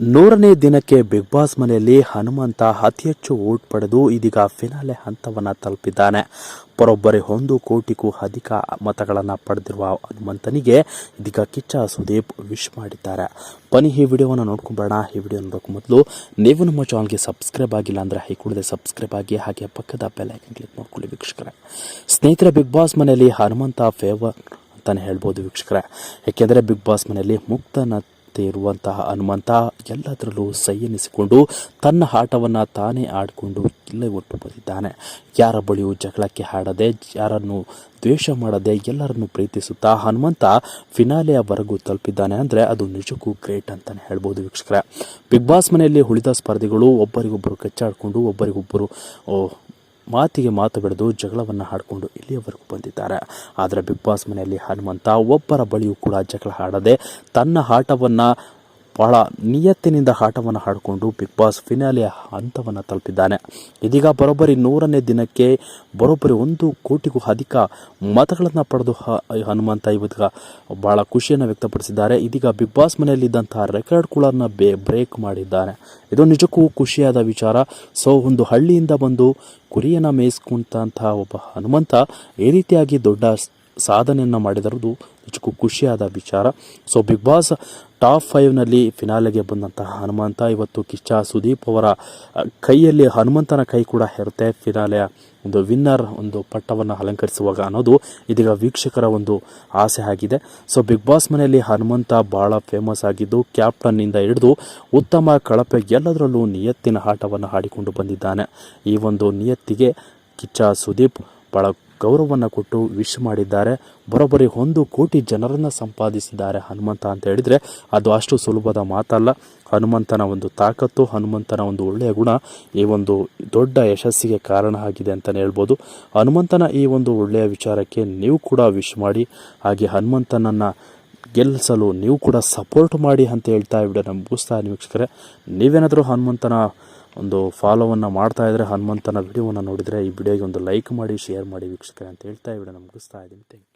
ನೂರನೇ ದಿನಕ್ಕೆ big boss ಮನೆಯಲ್ಲಿ ಹನುಮಂತ ಅತಿ ಹೆಚ್ಚು ಓಟ್ ಪಡೆದು ಇದೀಗ ಫಿನಾಲೆ ಹಂತವನ್ನು ತಲುಪಿದ್ದಾನೆ. ಬರೋಬ್ಬರಿ ಒಂದು ಕೋಟಿಗೂ ಅಧಿಕ ಮತಗಳನ್ನು ಪಡೆದಿರುವ ಹನುಮಂತನಿಗೆ ಇದೀಗ ಕಿಚ್ಚ ಸುದೀಪ್ ವಿಶ್ ಮಾಡಿದ್ದಾರೆ. ಬನ್ನಿ ಈ ವಿಡಿಯೋವನ್ನು ನೋಡ್ಕೊಂಬರೋಣ. ಈ ವಿಡಿಯೋ ನೋಡೋಕೆ ಮೊದಲು ನೀವು ನಮ್ಮ ಚಾನಲ್ಗೆ ಸಬ್ಸ್ಕ್ರೈಬ್ ಆಗಿಲ್ಲ ಅಂದರೆ ಹೈ ಕೂಡಲೇ ಸಬ್ಸ್ಕ್ರೈಬ್ ಆಗಿ ಹಾಗೆ ಪಕ್ಕದ ಬೆಲ್ ಐಕನ್ ಕ್ಲಿಕ್ ಮಾಡ್ಕೊಳ್ಳಿ ವೀಕ್ಷಕರೇ. ಸ್ನೇಹಿತರ ಬಿಗ್ ಬಾಸ್ ಮನೆಯಲ್ಲಿ ಹನುಮಂತ ಫೇವರ್ ಅಂತಲೇ ಹೇಳ್ಬೋದು ವೀಕ್ಷಕರೇ. ಏಕೆಂದರೆ ಬಿಗ್ ಬಾಸ್ ಮನೆಯಲ್ಲಿ ಮುಕ್ತನತೆ ಇರುವಂತಹ ಹನುಮಂತ ಎಲ್ಲದರಲ್ಲೂ ಸೈ ಎನಿಸಿಕೊಂಡು ತನ್ನ ಆಟವನ್ನು ತಾನೇ ಆಡಿಕೊಂಡು ಇಲ್ಲೇ ಒಟ್ಟು ಬಂದಿದ್ದಾನೆ. ಯಾರ ಬಳಿಯೂ ಜಗಳಕ್ಕೆ ಹಾಡದೆ, ಯಾರನ್ನು ದ್ವೇಷ ಮಾಡದೆ, ಎಲ್ಲರನ್ನು ಪ್ರೀತಿಸುತ್ತಾ ಹನುಮಂತ ಫಿನಾಲೆಯವರೆಗೂ ತಲುಪಿದ್ದಾನೆ ಅಂದರೆ ಅದು ನಿಜಕ್ಕೂ ಗ್ರೇಟ್ ಅಂತಲೇ ಹೇಳ್ಬೋದು ವೀಕ್ಷಕರೇ. ಬಿಗ್ ಬಾಸ್ ಮನೆಯಲ್ಲಿ ಉಳಿದ ಸ್ಪರ್ಧಿಗಳು ಒಬ್ಬರಿಗೊಬ್ಬರು ಕಚ್ಚಾಡಿಕೊಂಡು ಒಬ್ಬರಿಗೊಬ್ಬರು ಮಾತಿಗೆ ಮಾತು ಬೆಳೆದು ಜಗಳವನ್ನು ಹಾಡಿಕೊಂಡು ಇಲ್ಲಿಯವರೆಗೂ ಬಂದಿದ್ದಾರೆ. ಆದರೆ ಬಿಗ್ ಬಾಸ್ ಮನೆಯಲ್ಲಿ ಹನುಮಂತ ಒಬ್ಬರ ಬಳಿಯೂ ಕೂಡ ಜಗಳ ಹಾಡದೆ ತನ್ನ ಆಟವನ್ನು ಬಹಳ ನಿಯತ್ತಿನಿಂದ ಆಟವನ್ನು ಹಾಡಿಕೊಂಡು ಬಿಗ್ ಬಾಸ್ ಫಿನಾಲೆಯ ಹಂತವನ್ನು ತಲುಪಿದ್ದಾನೆ. ಇದೀಗ ಬರೋಬ್ಬರಿ ನೂರನೇ ದಿನಕ್ಕೆ ಬರೋಬ್ಬರಿ ಒಂದು ಕೋಟಿಗೂ ಅಧಿಕ ಮತಗಳನ್ನು ಪಡೆದು ಹನುಮಂತ ಇವತ್ತು ಬಹಳ ಖುಷಿಯನ್ನು ವ್ಯಕ್ತಪಡಿಸಿದ್ದಾರೆ. ಇದೀಗ ಬಿಗ್ ಬಾಸ್ ಮನೆಯಲ್ಲಿದ್ದಂತಹ ರೆಕಾರ್ಡ್ ಬೇ ಬ್ರೇಕ್ ಮಾಡಿದ್ದಾನೆ. ಇದು ನಿಜಕ್ಕೂ ಖುಷಿಯಾದ ವಿಚಾರ. ಸೊ ಒಂದು ಹಳ್ಳಿಯಿಂದ ಬಂದು ಕುರಿಯನ್ನು ಮೇಯಿಸ್ಕೊಂತಹ ಒಬ್ಬ ಹನುಮಂತ ಈ ರೀತಿಯಾಗಿ ದೊಡ್ಡ ಸಾಧನೆಯನ್ನು ಮಾಡಿದಿರೋದು ನಿಜಕ್ಕೂ ಖುಷಿಯಾದ ವಿಚಾರ. ಸೊ ಬಿಗ್ ಬಾಸ್ ಟಾಪ್ ಫೈವ್ನಲ್ಲಿ ಫಿನಾಲೆಗೆ ಬಂದಂತಹ ಹನುಮಂತ, ಇವತ್ತು ಕಿಚ್ಚ ಸುದೀಪ್ ಅವರ ಕೈಯಲ್ಲಿ ಹನುಮಂತನ ಕೈ ಕೂಡ ಹೆರುತ್ತೆ ಫಿನಾಲೆಯ ಒಂದು ವಿನ್ನರ್ ಒಂದು ಪಟ್ಟವನ್ನು ಅಲಂಕರಿಸುವಾಗ ಅನ್ನೋದು ಇದೀಗ ವೀಕ್ಷಕರ ಒಂದು ಆಸೆ ಆಗಿದೆ. ಸೊ ಬಿಗ್ ಬಾಸ್ ಮನೆಯಲ್ಲಿ ಹನುಮಂತ ಭಾಳ ಫೇಮಸ್ ಆಗಿದ್ದು ಕ್ಯಾಪ್ಟನ್ನಿಂದ ಹಿಡಿದು ಉತ್ತಮ ಕಳಪೆ ಎಲ್ಲದರಲ್ಲೂ ನಿಯತ್ತಿನ ಆಟವನ್ನು ಆಡಿಕೊಂಡು ಬಂದಿದ್ದಾನೆ. ಈ ಒಂದು ನಿಯತ್ತಿಗೆ ಕಿಚ್ಚ ಸುದೀಪ್ ಬಹಳ ಗೌರವವನ್ನು ಕೊಟ್ಟು ವಿಶ್ ಮಾಡಿದ್ದಾರೆ. ಬರೋಬ್ಬರಿ ಒಂದು ಕೋಟಿ ಜನರನ್ನು ಸಂಪಾದಿಸಿದ್ದಾರೆ ಹನುಮಂತ ಅಂತ ಹೇಳಿದರೆ ಅದು ಅಷ್ಟು ಸುಲಭದ ಮಾತಲ್ಲ. ಹನುಮಂತನ ಒಂದು ತಾಕತ್ತು, ಹನುಮಂತನ ಒಂದು ಒಳ್ಳೆಯ ಗುಣ ಈ ಒಂದು ದೊಡ್ಡ ಯಶಸ್ಸಿಗೆ ಕಾರಣ ಆಗಿದೆ ಅಂತಲೇ ಹೇಳ್ಬೋದು. ಹನುಮಂತನ ಈ ಒಂದು ಒಳ್ಳೆಯ ವಿಚಾರಕ್ಕೆ ನೀವು ಕೂಡ ವಿಶ್ ಮಾಡಿ. ಹಾಗೆ ಹನುಮಂತನನ್ನು ಗೆಲ್ಲಿಸಲು ನೀವು ಕೂಡ ಸಪೋರ್ಟ್ ಮಾಡಿ ಅಂತ ಹೇಳ್ತಾ ವಿಡಿಯೋನ ಮುಗಿಸ್ತಾ ವೀಕ್ಷಕರೇ. ನೀವೇನಾದರೂ ಹನುಮಂತನ ಒಂದು ಫಾಲೋವನ್ನು ಮಾಡ್ತಾ ಇದ್ದರೆ ಹನುಮಂತನ ವಿಡಿಯೋವನ್ನು ನೋಡಿದರೆ ಈ ವಿಡಿಯೋಗೆ ಒಂದು ಲೈಕ್ ಮಾಡಿ ಶೇರ್ ಮಾಡಿ ವೀಕ್ಷಕರೇ ಅಂತ ಹೇಳ್ತಾ ವಿಡಿಯೋನ ಮುಗಿಸ್ತಾ ಇದ್ದೀನಿ. Thank you